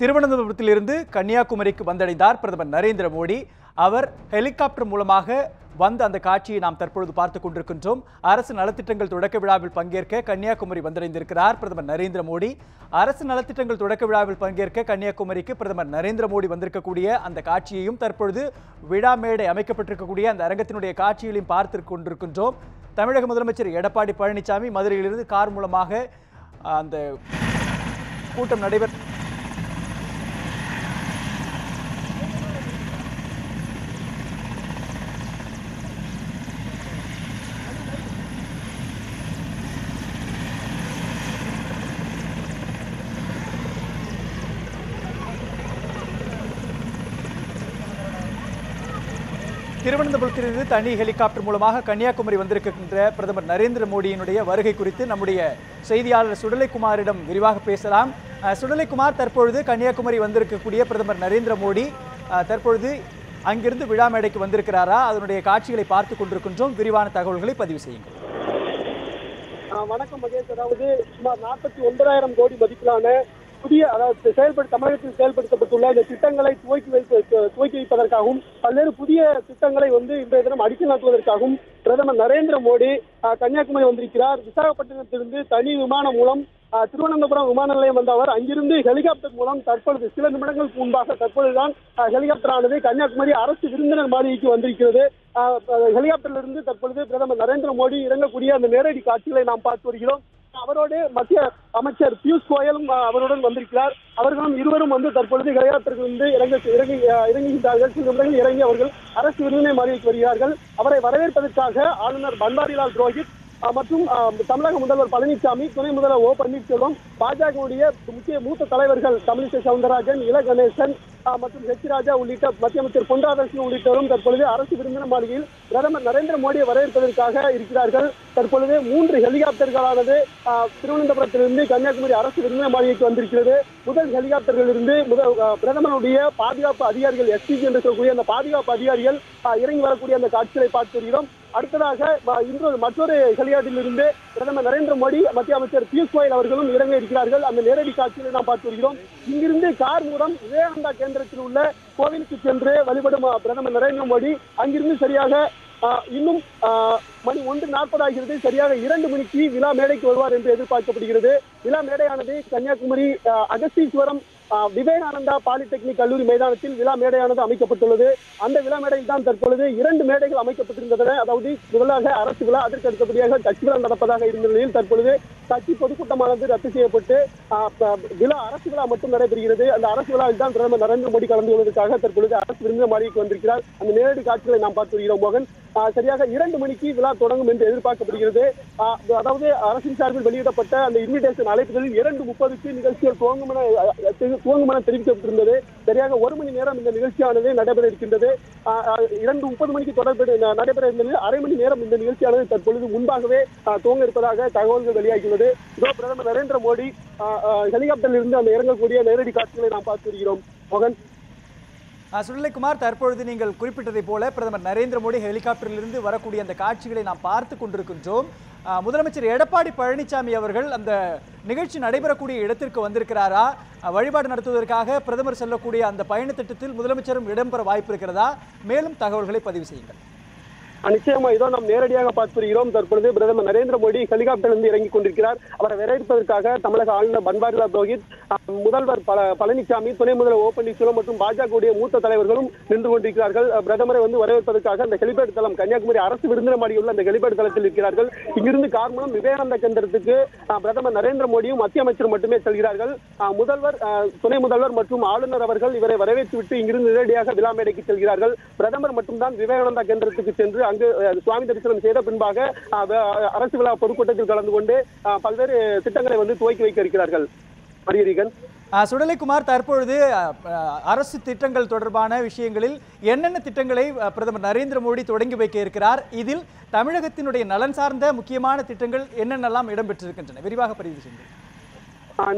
திருவனந்தபுரத்திலிருந்து கன்னியாகுமரிக்கு வந்தடைந்தார் பிரதமர் நரேந்திர மோடி. அவர் ஹெலிகாப்டர் மூலமாக வந்த அந்த காட்சியை நாம் தற்பொழுது பார்த்துக் கொண்டிருக்கின்றோம். அரசு நலத்திட்டங்கள் தொடக்க விழாவில் பங்கேற்க கன்னியாகுமரி வந்தடைந்திருக்கிறார் பிரதமர் நரேந்திர மோடி. அரசு நலத்திட்டங்கள் தொடக்க விழாவில் பங்கேற்க கன்னியாகுமரிக்கு பிரதமர் நரேந்திர மோடி வந்திருக்கக்கூடிய அந்த காட்சியையும் தற்பொழுது விழா மேடை அமைக்கப்பட்டிருக்கக்கூடிய அந்த அரங்கத்தினுடைய காட்சிகளையும் பார்த்து கொண்டிருக்கின்றோம். தமிழக முதலமைச்சர் எடப்பாடி பழனிசாமி மதுரையிலிருந்து கார் மூலமாக அந்த கூட்டம் நடைபெற்ற திருவனந்தபுரத்திலிருந்து தனி ஹெலிகாப்டர் மூலமாக கன்னியாகுமரி வந்திருக்கின்ற பிரதமர் நரேந்திர மோடியினுடைய வருகை குறித்து நம்முடைய செய்தியாளர் சுடலைக்குமாரிடம் விரிவாக பேசலாம். சுடலைக்குமார் தற்பொழுது கன்னியாகுமரி வந்திருக்கக்கூடிய பிரதமர் நரேந்திர மோடி தற்பொழுது அங்கிருந்து விழா மேடைக்கு வந்திருக்கிறாரா? அதனுடைய காட்சிகளை பார்த்து கொண்டிருக்கின்றோம். விரிவான தகவல்களை பதிவு செய்யுங்கள். வணக்கம் மகேஷ். அதாவது சுமார் நாற்பத்தி ஒன்பதாயிரம் கோடி மதிப்பிலான புதிய அதாவது செயல்படு தமிழகத்தில் செயல்படுத்தப்பட்டுள்ள இந்த திட்டங்களை துவக்கி வைப்ப துவக்கி வைப்பதற்காகவும் பல்வேறு புதிய திட்டங்களை வந்து இன்றைய தினம் அடிக்கல் நாட்டுவதற்காகவும் பிரதமர் நரேந்திர மோடி கன்னியாகுமரி வந்திருக்கிறார். விசாகப்பட்டினத்திலிருந்து தனி விமானம் மூலம் திருவனந்தபுரம் விமான நிலையம் வந்த அவர் அங்கிருந்து ஹெலிகாப்டர் மூலம் தற்பொழுது சில நிமிடங்களுக்கு முன்பாக தற்பொழுதுதான் ஹெலிகாப்டர் ஆனது கன்னியாகுமரி அரசு விருந்தினர் மாளிகைக்கு வந்திருக்கிறது. ஆஹ் இருந்து தற்பொழுது பிரதமர் நரேந்திர மோடி இறங்கக்கூடிய அந்த நேரடி காட்சிகளை நாம் பார்த்து வருகிறோம். அவரோடு மத்திய அமைச்சர் பியூஷ் கோயலும் அவருடன் வந்திருக்கிறார். அவர்களும் இருவரும் வந்து தற்பொழுது ஹெலிகாப்டரில் வந்து இறங்க இறங்கி இறங்குகின்றார்கள். சில நிமிடங்கள் இறங்கி அவர்கள் அரசு விருந்தினர் மாறி வருகிறார்கள் அவரை வரவேற்பதற்காக ஆளுநர் பன்வாரிலால் புரோஹித் மற்றும் தமிழக முதல்வர் பழனிசாமி துணை முதல்வர் ஓ பன்னீர்செல்வம் பாஜகவுடைய முக்கிய மூத்த தலைவர்கள் தமிழிசை சவுந்தரராஜன் இல கணேசன் மற்றும் ஹெச் ராஜா உள்ளிட்ட மத்திய அமைச்சர் பொன் ராதாகிருஷ்ணன் உள்ளிட்டவரும் தற்பொழுது அரசு விருந்தினர் மாளிகையில் பிரதமர் நரேந்திர மோடியை வரவேற்பதற்காக இருக்கிறார்கள். தற்பொழுது மூன்று ஹெலிகாப்டர்களானது திருவனந்தபுரத்திலிருந்து கன்னியாகுமரி அரசு விருந்தினர் மாளிகைக்கு வந்திருக்கிறது. முதல் ஹெலிகாப்டர்களிலிருந்து முதல் பிரதமருடைய பாதுகாப்பு அதிகாரிகள் எஸ்பிஜி என்று சொல்லக்கூடிய அந்த பாதுகாப்பு அதிகாரிகள் இறங்கி வரக்கூடிய அந்த காட்சிகளை பார்த்து வருகிறோம். அடுத்ததாக இன்று மற்றொரு ஹெலிகாப்டரிலிருந்து பிரதமர் நரேந்திர மோடி மத்திய அமைச்சர் பியூஷ் கோயல் அவர்களும் இறங்க இருக்கிறார்கள் அந்த நேரடி காட்சிகளை நாம் பார்த்து வருகிறோம். இங்கிருந்து கார் மூலம் விவேகானந்தா கேந்திரத்தில் உள்ள கோவிலுக்கு சென்று வழிபடும் பிரதமர் நரேந்திர மோடி அங்கிருந்து சரியாக ஆஹ், இன்னும் ஆஹ், மணி ஒன்று நாற்பது ஆகிறது. சரியாக இரண்டு மணிக்கு விழா மேடைக்கு வருவார் என்று எதிர்பார்க்கப்படுகிறது. விழா மேடையானது கன்னியாகுமரி அகஸ்தீஸ்வரம் விவேகானந்தா பாலிடெக்னிக் கல்லூரி மைதானத்தில் விழா மேடையானது அமைக்கப்பட்டுள்ளது. அந்த விழா மேடையில் தான் தற்பொழுது இரண்டு மேடைகள் அமைக்கப்பட்டிருந்தன அதாவது முதலாக அரசு விழா அதற்கு அடுத்தபடியாக கட்சி விழா நடப்பதாக இருந்த நிலையில் தற்பொழுது கட்சி பொதுக்கூட்டமானது ரத்து செய்யப்பட்டு விழா அரசு விழா மட்டும் நடைபெறுகிறது. அந்த அரசு விழாவில் தான் பிரதமர் நரேந்திர மோடி கலந்து கொள்வதற்காக தற்பொழுது அரசு விருந்தினர் மாளிகைக்கு வந்திருக்கிறார். அந்த நேரடி காட்சிகளை நாம் பார்த்து வருகிறோம் மோகன். சரியாக இரண்டு மணிக்கு விழா தொடங்கும் என்று எதிர்பார்க்கப்படுகிறது. அதாவது அரசின் சார்பில் வெளியிடப்பட்ட அந்த இன்விடேஷன் அழைப்புகளில் இரண்டு முப்பதுக்கு நிகழ்ச்சிகள் துவங்கும் என துவங்கும் என தெரிவிக்கப்பட்டிருந்தது. சரியாக ஒரு மணி நேரம் இந்த நிகழ்ச்சியானது நடைபெற இருக்கின்றது. இரண்டு முப்பது மணிக்கு தொடர்பு நடைபெற இருந்தது. அரை மணி நேரம் இந்த நிகழ்ச்சியானது தற்பொழுது முன்பாகவே துவங்க இருப்பதாக தகவல்கள் வெளியாகியுள்ளது. இதோ பிரதமர் நரேந்திர மோடி ஹெலிகாப்டரில் இருந்து அந்த இறங்கக்கூடிய நேரடி காட்சிகளை நாம் பார்த்து வருகிறோம். மோகன்? அஹ், தற்பொழுது நீங்கள் குறிப்பிட்டதை போல பிரதமர் நரேந்திர மோடி ஹெலிகாப்டரிலிருந்து வரக்கூடிய அந்த காட்சிகளை நாம் பார்த்து கொண்டிருக்கின்றோம். முதலமைச்சர் எடப்பாடி பழனிசாமி அவர்கள் அந்த நிகழ்ச்சி நடைபெறக்கூடிய இடத்திற்கு வந்திருக்கிறாரா? வழிபாடு நடத்துவதற்காக பிரதமர் செல்லக்கூடிய அந்த பயண திட்டத்தில் முதலமைச்சரும் இடம்பெற வாய்ப்பு இருக்கிறதா? மேலும் தகவல்களை பதிவு செய்யுங்கள். நிச்சயமா இதோ நாம் நேரடியாக பார்த்து வருகிறோம் தற்பொழுது பிரதமர் நரேந்திர மோடி ஹெலிகாப்டரிலிருந்து இறங்கி கொண்டிருக்கிறார். அவரை வரவேற்பதற்காக தமிழக ஆளுநர் பன்வாரிலால் புரோஹித் முதல்வர் பல பழனிசாமி துணை முதல்வர் ஓ பன்னீர்செல்வம் மற்றும் பாஜகவுடைய மூத்த தலைவர்களும் நின்று கொண்டிருக்கிறார்கள். பிரதமரை வந்து வரவேற்பதற்காக அந்த ஹெலிபேட் தளம் கன்னியாகுமரி அரசு விருந்தினமாடி உள்ள அந்த ஹெலிபேட் தளத்தில் இருக்கிறார்கள். இங்கிருந்து கார் மூலம் விவேகானந்தா கேந்திரத்துக்கு பிரதமர் நரேந்திர மோடியும் மத்திய அமைச்சர் மட்டுமே செல்கிறார்கள். முதல்வர் துணை முதல்வர் மற்றும் ஆளுநர் அவர்கள் இவரை வரவேற்றுவிட்டு இங்கிருந்து நேரடியாக விழா மேடைக்கு செல்கிறார்கள். பிரதமர் மட்டும்தான் விவேகானந்தா கேந்திரத்துக்கு சென்று அங்கு சுவாமி தரிசனம் செய்த பின்பாக அரசு விழா பொதுக்கூட்டத்தில் கலந்து கொண்டு பல்வேறு திட்டங்களை வந்து துவக்கி வைக்க இருக்கிறார்கள். மரியரீகன் சுடலைக்குமார் தற்பொழுது அரசு திட்டங்கள் தொடர்பான விஷயங்களில் என்னென்ன திட்டங்களை பிரதமர் நரேந்திர மோடி தொடங்கி வைக்க இருக்கிறார் இதில் தமிழகத்தினுடைய நலன் சார்ந்த முக்கியமான திட்டங்கள் என்னென்னலாம் இடம்பெற்றிருக்கின்றன? விரிவாக பதிவு செய்யுங்கள்.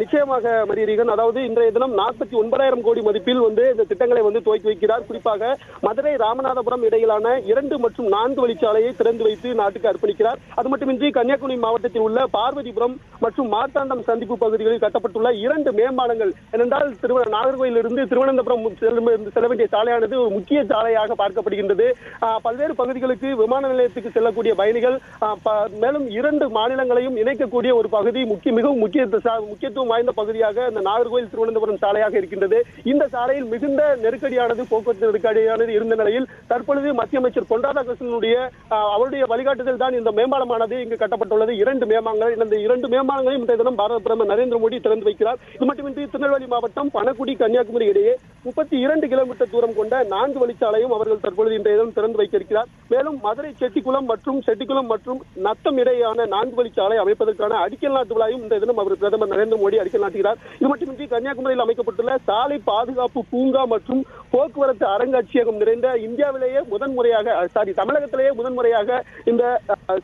நிச்சயமாக மரியரீகன் அதாவது இன்றைய தினம் நாற்பத்தி ஒன்பதாயிரம் கோடி மதிப்பில் வந்து இந்த திட்டங்களை வந்து துவக்கி வைக்கிறார். குறிப்பாக மதுரை ராமநாதபுரம் இடையிலான இரண்டு மற்றும் நான்கு வழிச்சாலையை திறந்து வைத்து நாட்டுக்கு அர்ப்பணிக்கிறார். அது மட்டுமின்றி கன்னியாகுமரி மாவட்டத்தில் உள்ள பார்வதிபுரம் மற்றும் மார்த்தாண்டம் சந்திப்பு பகுதிகளில் கட்டப்பட்டுள்ள இரண்டு மேம்பாலங்கள். ஏனென்றால் திருவ நாகர்கோயிலிருந்து திருவனந்தபுரம் செல்லும் செல்ல வேண்டிய சாலையானது ஒரு முக்கிய சாலையாக பார்க்கப்படுகின்றது. பல்வேறு பகுதிகளுக்கு விமான நிலையத்துக்கு செல்லக்கூடிய பயணிகள் மேலும் இரண்டு மாநிலங்களையும் இணைக்கக்கூடிய ஒரு பகுதி முக்கிய மிகவும் முக்கிய முக்கிய முக்கியத்துவம் வாய்ந்த பகுதியாக இந்த நாகர்கோவில் திருவனந்தபுரம் சாலையாக இருக்கின்றது. இந்த சாலையில் மிகுந்த நெருக்கடியானது போக்குவரத்து நெருக்கடியானது இருந்த நிலையில் தற்பொழுது மத்திய அமைச்சர் பொன் ராதாகிருஷ்ணனுடைய அவருடைய வழிகாட்டுதல் தான் இந்த மேம்பாலமானது. இங்கு கட்டப்பட்டுள்ளது. இரண்டு மேம்பாலங்கள் இந்த இரண்டு மேம்பாலங்களையும் இன்றைய தினம் பாரத பிரதமர் நரேந்திர மோடி திறந்து வைக்கிறார். இது மட்டுமின்றி திருநெல்வேலி மாவட்டம் பணக்குடி கன்னியாகுமரி இடையே முப்பத்தி இரண்டு கிலோமீட்டர் தூரம் கொண்ட நான்கு வழிச்சாலையும் அவர்கள் தற்பொழுது இன்றைய தினம் திறந்து வைத்திருக்கிறார். மேலும் மதுரை செட்டிக்குளம் மற்றும் செட்டிக்குளம் மற்றும் நத்தம் இடையேயான நான்கு வழிச்சாலை அமைப்பதற்கான அடிக்கல் நாட்டு விழாயும் இந்த தினம் அவர் பிரதமர் நரேந்திர மோடி அடிக்கல் நாட்டுகிறார். இது மட்டுமின்றி கன்னியாகுமரியில் அமைக்கப்பட்டுள்ள சாலை பாதுகாப்பு பூங்கா மற்றும் போக்குவரத்து அருங்காட்சியகம் நிறைந்த இந்தியாவிலேயே முதன்முறையாக சாரி தமிழகத்திலேயே முதன்முறையாக இந்த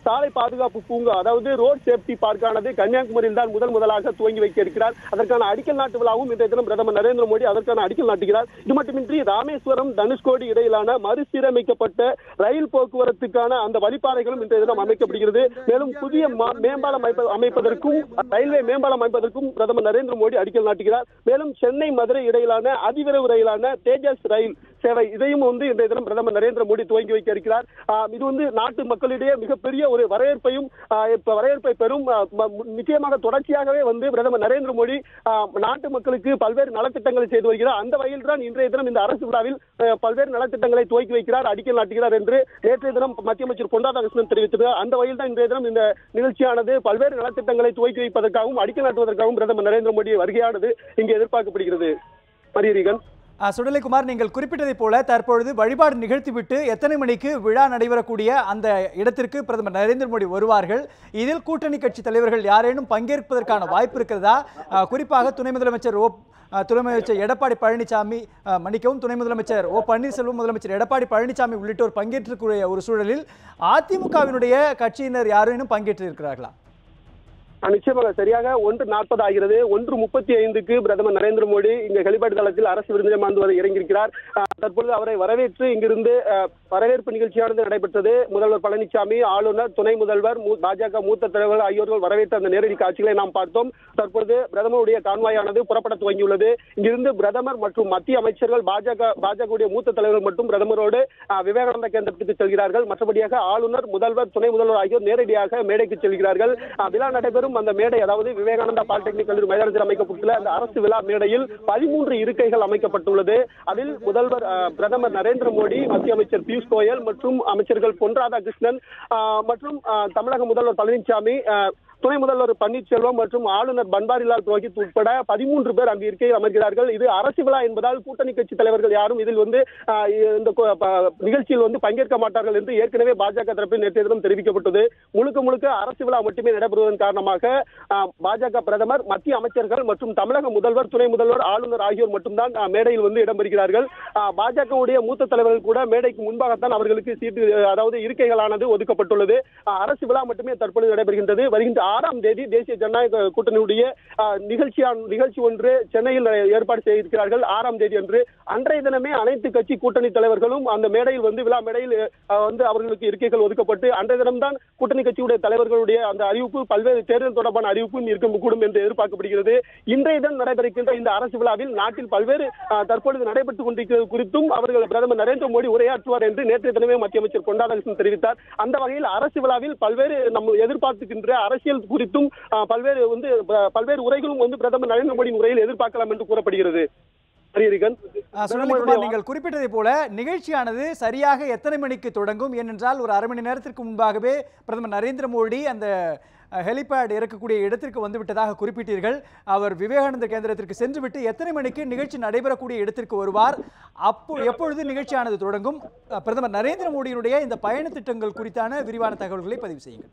சாலை பாதுகாப்பு பூங்கா அதாவது ரோட் சேஃப்டி பார்க்கானது கன்னியாகுமரியில் தான் முதல் முதலாக துவங்கி வைக்க இருக்கிறார் அதற்கான அடிக்கல் நாட்டு விழாவும் இன்றைய தினம் பிரதமர் நரேந்திர மோடி அதற்கான அடிக்கல் நாட்டுகிறார். இது மட்டுமின்றி ராமேஸ்வரம் தனுஷ்கோடி இடையிலான மறுசீரமைக்கப்பட்ட ரயில் போக்குவரத்துக்கான அந்த வழிபாதைகளும் இன்றைய தினம் அமைக்கப்படுகிறது. மேலும் புதிய மேம்பாலம் அமைப்பதற்கும் ரயில்வே மேம்பாலம் அமைப்பதற்கும் பிரதமர் நரேந்திர மோடி அடிக்கல் நாட்டுகிறார். மேலும் சென்னை மதுரை இடையிலான அதிவிரைவு ரயிலான தேஜஸ் ரயில் சேவை இதையும் வந்து இன்றைய தினம் பிரதமர் நரேந்திர மோடி துவங்கி வைக்க இருக்கிறார். இது வந்து நாட்டு மக்களிடையே மிகப்பெரிய ஒரு வரவேற்பையும் வரவேற்பை பெறும் நிச்சயமாக தொடர்ச்சியாகவே வந்து பிரதமர் நரேந்திர மோடி நாட்டு மக்களுக்கு பல்வேறு நலத்திட்டங்களை செய்து வருகிறார். அந்த வகையில் தான் இன்றைய தினம் இந்த அரசு விழாவில் பல்வேறு நலத்திட்டங்களை துவக்கி வைக்கிறார் அடிக்கல் நாட்டுகிறார் என்று நேற்றைய தினம் மத்திய அமைச்சர் பொன் ராதாகிருஷ்ணன் தெரிவித்திருக்கிறார். அந்த வகையில் தான் இன்றைய தினம் இந்த நிகழ்ச்சியானது பல்வேறு நலத்திட்டங்களை துவக்கி வைப்பதற்காகவும் அடிக்கல் நாட்டுவதற்காகவும் பிரதமர் நரேந்திர மோடி வருகையானது இங்கு எதிர்பார்க்கப்படுகிறது. மரியரிகன். சுடலைக்குமார் நீங்கள் குறிப்பிட்டதைப் போல தற்பொழுது வழிபாடு நிகழ்த்திவிட்டு எத்தனை மணிக்கு விழா நடைபெறக்கூடிய அந்த இடத்திற்கு பிரதமர் நரேந்திர மோடி வருவார்கள்? இதில் கூட்டணி கட்சி தலைவர்கள் யாரேனும் பங்கேற்பதற்கான வாய்ப்பு இருக்கிறதா? குறிப்பாக துணை முதலமைச்சர் ஓ துணை முதலமைச்சர் எடப்பாடி பழனிசாமி மன்னிக்கவும் துணை முதலமைச்சர் ஓ பன்னீர்செல்வம் முதலமைச்சர் எடப்பாடி பழனிசாமி உள்ளிட்டோர் பங்கேற்றக்கூடிய ஒரு சூழலில் அதிமுகவினுடைய கட்சியினர் யாரேனும் பங்கேற்றிருக்கிறார்களா? நிச்சயமாக சரியாக ஒன்று நாற்பது ஆகிறது. ஒன்று முப்பத்தி ஐந்துக்கு பிரதமர் நரேந்திர மோடி இங்க ஹெலிபேட் தளத்தில் அரசு விருந்தினம் வர இறங்கியிருக்கிறார் தற்பொழுது அவரை வரவேற்று இங்கிருந்து வரவேற்பு நிகழ்ச்சியானது நடைபெற்றது. முதல்வர் பழனிசாமி ஆளுநர் துணை முதல்வர் பாஜக மூத்த தலைவர்கள் ஆகியோர்கள் வரவேற்ற அந்த நேரடி காட்சிகளை நாம் பார்த்தோம். தற்பொழுது பிரதமருடைய கான்வாயானது புறப்பட துவங்கியுள்ளது. இங்கிருந்து பிரதமர் மற்றும் மத்திய அமைச்சர்கள் பாஜக பாஜகவுடைய மூத்த தலைவர்கள் மற்றும் பிரதமரோடு ஆஹ் கேந்திரத்துக்கு செல்கிறார்கள். மற்றபடியாக ஆளுநர் முதல்வர் துணை முதல்வர் ஆகியோர் நேரடியாக மேடைக்கு செல்கிறார்கள். விழா நடைபெறும் அந்த மேடை அதாவது விவேகானந்தா பாலிடெக்னிக் கல்லூரி மைதானத்தில் அமைக்கப்பட்டுள்ள அந்த அரசு விழா மேடையில் பதிமூன்று இருக்கைகள் அமைக்கப்பட்டுள்ளது. அதில் முதல்வர் பிரதமர் நரேந்திர மோடி மத்திய அமைச்சர் பியூஷ் கோயல் மற்றும் அமைச்சர்கள் பொன் ராதாகிருஷ்ணன் ஆஹ், மற்றும் ஆஹ், தமிழக முதல்வர் பழனிசாமி துணை முதல்வர் பன்னீர்செல்வம் மற்றும் ஆளுநர் பன்வாரிலால் புரோஹித் உட்பட பதிமூன்று பேர் அங்கு இருக்கையில் அமர்கிறார்கள். இது அரசு விழா என்பதால் கூட்டணி கட்சி தலைவர்கள் யாரும் இதில் வந்து இந்த நிகழ்ச்சியில் வந்து பங்கேற்க மாட்டார்கள் என்று ஏற்கனவே பாஜக தரப்பில் நேற்றைய தினம் தெரிவிக்கப்பட்டது. முழுக்க முழுக்க அரசு விழா மட்டுமே நடைபெறுவதன் காரணமாக பாஜக பிரதமர் மத்திய அமைச்சர்கள் மற்றும் தமிழக முதல்வர் துணை முதல்வர் ஆளுநர் ஆகியோர் மட்டும்தான் மேடையில் வந்து இடம்பெறுகிறார்கள் பாஜகவுடைய மூத்த தலைவர்கள் கூட மேடைக்கு முன்பாகத்தான் அவர்களுக்கு சீட்டு அதாவது இருக்கைகளானது ஒதுக்கப்பட்டுள்ளது. அரசு விழா மட்டுமே தற்பொழுது நடைபெறுகின்றது. வருகின்ற ஆறாம் தேதி தேசிய ஜனநாயக கூட்டணியுடைய ஆஹ், நிகழ்ச்சி ஒன்று சென்னையில் ஏற்பாடு செய்திருக்கிறார்கள். ஆறாம் தேதி அன்று. அன்றைய தினமே அனைத்து கட்சி கூட்டணி தலைவர்களும் அந்த மேடையில் வந்து விழா மேடையில் வந்து அவர்களுக்கு இருக்கைகள் ஒதுக்கப்பட்டு அன்றைய தினம்தான் கூட்டணி கட்சியுடைய தலைவர்களுடைய அந்த அறிவிப்பு பல்வேறு தேர்தல் தொடர்பான அறிவிப்பும் இருக்கக்கூடும் என்று எதிர்பார்க்கப்படுகிறது. இன்றைய தினம் நடைபெறுகின்ற இந்த அரசு விழாவில் நாட்டில் பல்வேறு தற்பொழுது நடைபெற்றுக் கொண்டிருக்கிறது குறித்தும் அவர்கள் பிரதமர் நரேந்திர மோடி உரையாற்றுவார் என்று நேற்றைய தினமே மத்திய அமைச்சர் பொன் தெரிவித்தார். அந்த வகையில் அரசு விழாவில் பல்வேறு நம்ம எதிர்பார்த்துக்கின்ற அரசியல் குறித்தும் பல்வேறு வந்து பல்வேறு உரைகளும் வந்து பிரதமர் நரேந்திர மோடியின் உரையில் எதிர்பார்க்கலாம் என்று கூறப்படுகிறது. நீங்கள் குறிப்பிட்டதை போல நிகழ்ச்சியானது சரியாக எத்தனை மணிக்கு தொடங்கும்? ஏனென்றால் ஒரு அரை மணி நேரத்திற்கு முன்பாகவே பிரதமர் நரேந்திர மோடி அந்த ஹெலிபேட் இறக்கக்கூடிய இடத்திற்கு வந்துவிட்டதாக குறிப்பிட்டீர்கள். அவர் விவேகானந்தர் கேந்திரத்திற்கு சென்றுவிட்டு எத்தனை மணிக்கு நிகழ்ச்சி நடைபெறக்கூடிய இடத்திற்கு வருவார்? அப்போ எப்பொழுது நிகழ்ச்சியானது தொடங்கும்? பிரதமர் நரேந்திர மோடியினுடைய இந்த பயண திட்டங்கள் குறித்தான விரிவான தகவல்களை பதிவு செய்யுங்கள்.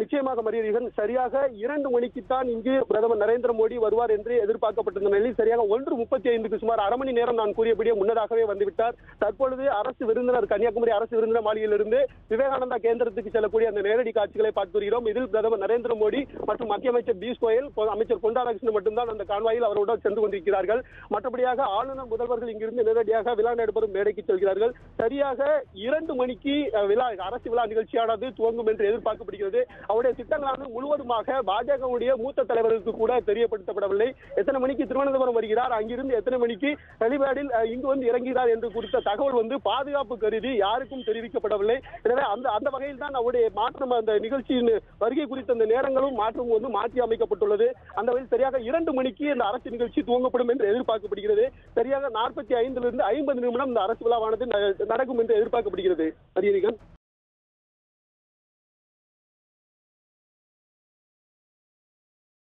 நிச்சயமாக மரியாதைகள் சரியாக இரண்டு மணிக்கு தான் இங்கு பிரதமர் நரேந்திர மோடி வருவார் என்று எதிர்பார்க்கப்பட்டிருந்த நிலையில் சரியாக ஒன்று முப்பத்தி ஐந்துக்கு சுமார் அரை மணி நேரம் நான் கூறியபடியே முன்னதாகவே வந்துவிட்டார். தற்பொழுது அரசு விருந்தினர் கன்னியாகுமரி அரசு விருந்தினர் மாளிகையிலிருந்து விவேகானந்தா கேந்திரத்துக்கு செல்லக்கூடிய அந்த நேரடி காட்சிகளை பார்த்து வருகிறோம். இதில் பிரதமர் நரேந்திர மோடி மற்றும் மத்திய அமைச்சர் பியூஷ் கோயல் அமைச்சர் பொன் ராதாகிருஷ்ணன் மட்டும்தான் அந்த கான்வாயில் அவருடன் சென்று கொண்டிருக்கிறார்கள். மற்றபடியாக ஆளுநர் முதல்வர்கள் இங்கிருந்து நேரடியாக விழா நடைபெறும் மேடைக்கு செல்கிறார்கள். சரியாக இரண்டு மணிக்கு விழா அரசு விழா நிகழ்ச்சியானது துவங்கும் என்று எதிர்பார்க்கப்படுகிறது. அவருடைய திட்டங்களானது முழுவதுமாக பாஜகவுடைய மூத்த தலைவர்களுக்கு கூட தெரியப்படுத்தப்படவில்லை. எத்தனை மணிக்கு திருவனந்தபுரம் வருகிறார் அங்கிருந்து எத்தனை மணிக்கு ஹெலிபேடில் இங்கு வந்து இறங்குகிறார் என்று குறித்த தகவல் வந்து பாதுகாப்பு கருதி யாருக்கும் தெரிவிக்கப்படவில்லை. எனவே அந்த அந்த வகையில் தான் அவருடைய மாற்றம் அந்த நிகழ்ச்சியின் வருகை குறித்த அந்த நேரங்களும் மாற்றம் வந்து மாற்றி அமைக்கப்பட்டுள்ளது. அந்த வகையில் சரியாக இரண்டு மணிக்கு இந்த அரசு நிகழ்ச்சி துவங்கப்படும் என்று எதிர்பார்க்கப்படுகிறது. சரியாக நாற்பத்தி ஐந்திலிருந்து ஐம்பது நிமிடம் இந்த அரசு விழாவானது நடக்கும் என்று எதிர்பார்க்கப்படுகிறது. ஹரியரிகன்